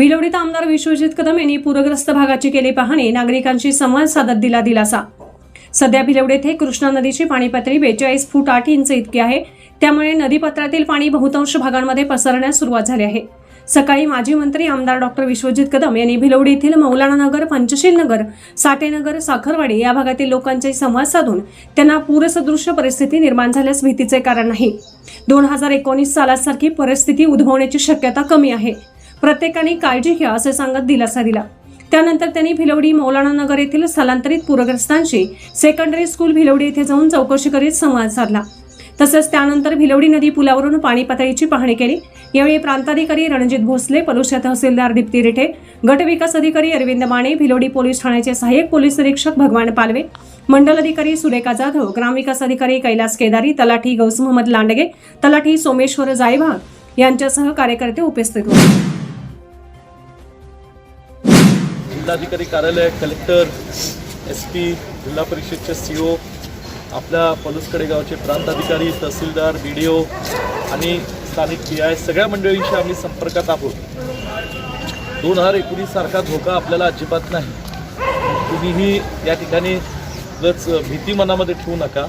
भिलवडीत आमदार विश्वजित कदम यांनी पूरग्रस्त भागाची केली पाहणी. नागरिकांशी संवाद साधत दिला दिलासा. सध्या भिलवडी येथे कृष्णा नदीची पाणी पातळी बेचाळीस फूट आठ इंच इतकी आहे. त्यामुळे नदीपात्रातील पाणी बहुतांश भागांमध्ये पसरण्यास सुरुवात झाली आहे. सकाळी माजी मंत्री आमदार डॉक्टर विश्वजित कदम यांनी भिलवडी येथील मौलाना नगर पंचशील नगर साठेनगर साखरवाडी या भागातील लोकांचे संवाद साधून त्यांना पूरसदृश्य परिस्थिती निर्माण झाल्यास भीतीचे कारण नाही. दोन हजार एकोणीस सालासारखी परिस्थिती उद्भवण्याची शक्यता कमी आहे. प्रत्येकाने काळजी घ्या असे सांगत दिलासा दिला. त्यानंतर त्यांनी भिलवडी मौलाना नगर येथील स्थलांतरित पूरग्रस्तांशी सेकंडरी स्कूल भिलवडी येथे जाऊन चौकशी करीत संवाद साधला. तसंच त्यानंतर भिलवडी नदी पुलावरून पाणी पातळीची पाहणी केली. यावेळी प्रांताधिकारी रणजित भोसले पलुशा तहसीलदार दीप्ती रिठे गट विकास अधिकारी अरविंद माने भिलवडी पोलीस ठाण्याचे सहाय्यक पोलीस निरीक्षक भगवान पालवे मंडल अधिकारी सुरेखा जाधव ग्रामविकास अधिकारी कैलास केदारी तलाठी गौस मोहम्मद लांडगे तलाठी सोमेश्वर जायभाग यांच्यासह कार्यकर्ते उपस्थित होते. जिल्हाधिकारी कार्यालय कलेक्टर एस पी जिल्हा परिषदचे सी ओ आपल्या पलुसकडे गावचे प्रांत अधिकारी तहसीलदार बी डी ओ आणि स्थानिक पी आय सगळ्या मंडळींशी आम्ही संपर्कात आहोत. दोन हजार एकोणीस सारखा धोका आपल्याला अजिबात नाही. तुम्हीही या ठिकाणी गच भीती मनामध्ये ठेवू नका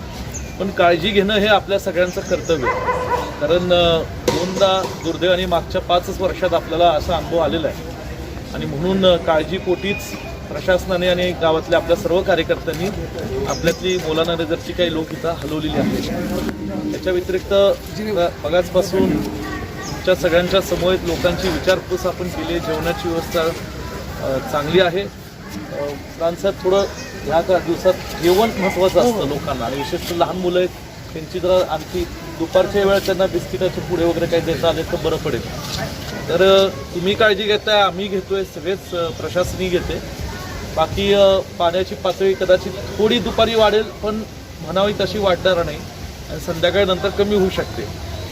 पण काळजी घेणं हे आपल्या सगळ्यांचं कर्तव्य आहे. कारण दोनदा दुर्दैवाने मागच्या पाचच वर्षात आपल्याला असा अनुभव आलेला आहे. आणि म्हणून काळजीपोटीच प्रशासनाने आणि गावातल्या आपल्या सर्व कार्यकर्त्यांनी आपल्यातली मौलाना नगरची काही लोक इथं हलवलेली आहेत. त्याच्या व्यतिरिक्त अ, मगाचपासून तुमच्या सगळ्यांच्या समोर लोकांची विचारपूस आपण केली जेवणाची व्यवस्था चांगली आहे. अ, थोडं ह्या का दिवसात जेवण महत्त्वाचं असतं लोकांना आणि विशेषतः लहान मुलं आहेत. त्यांची जरा आणखी दुपारच्या वेळेत त्यांना बिस्किटाचे पुढे वगैरे काही देता आले तर बरं पडेल. तर तुम्ही काळजी घेताय आम्ही घेतोय सगळेच प्रशासनही घेते. बाकी पाण्याची पातळी कदाचित थोडी दुपारी वाढेल पण म्हणावी तशी वाढणार नाही. आणि संध्याकाळी नंतर कमी होऊ शकते.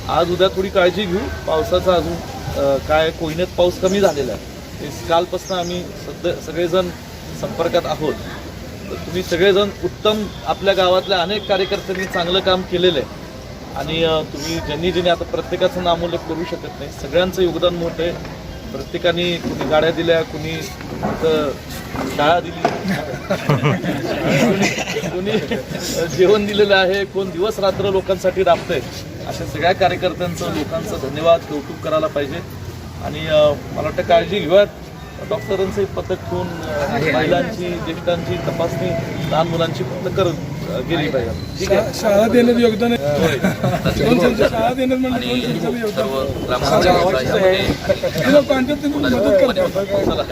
आज उद्या थोडी काळजी घेऊ. पावसाचा अजून काय कोयनेत पाऊस कमी झालेला आहे. कालपासून आम्ही सध्या सगळेजण संपर्कात आहोत. तर तुम्ही सगळेजण उत्तम आपल्या गावातल्या अनेक कार्यकर्त्यांनी चांगलं काम केलेलं आहे. आणि तुम्ही ज्यांनी ज्यांनी आता प्रत्येकाचं नामोल्लेख करू शकत नाही सगळ्यांचं योगदान मोठं आहे. प्रत्येकाने कुणी गाड्या दिल्या कुणी शाळा दिली. कुणी- जेवण दिलेलं आहे कोण दिवस रात्र लोकांसाठी राबतंय अशा सगळ्या कार्यकर्त्यांचं लोकांचं धन्यवाद कौतुक करायला पाहिजे. आणि मला वाटतं काळजी घेऊयात. डॉक्टरांचं पथक ठेवून महिलांची ज्येष्ठांची तपासणी लहान मुलांची फक्त करत गेली पाहिजे. ठीक आहे. शाळा देण्यात योगदान शाळा देण्यात म्हणजे सर्व ग्रामपंचायत यामध्ये कॉन्टॅक्ट मदत चला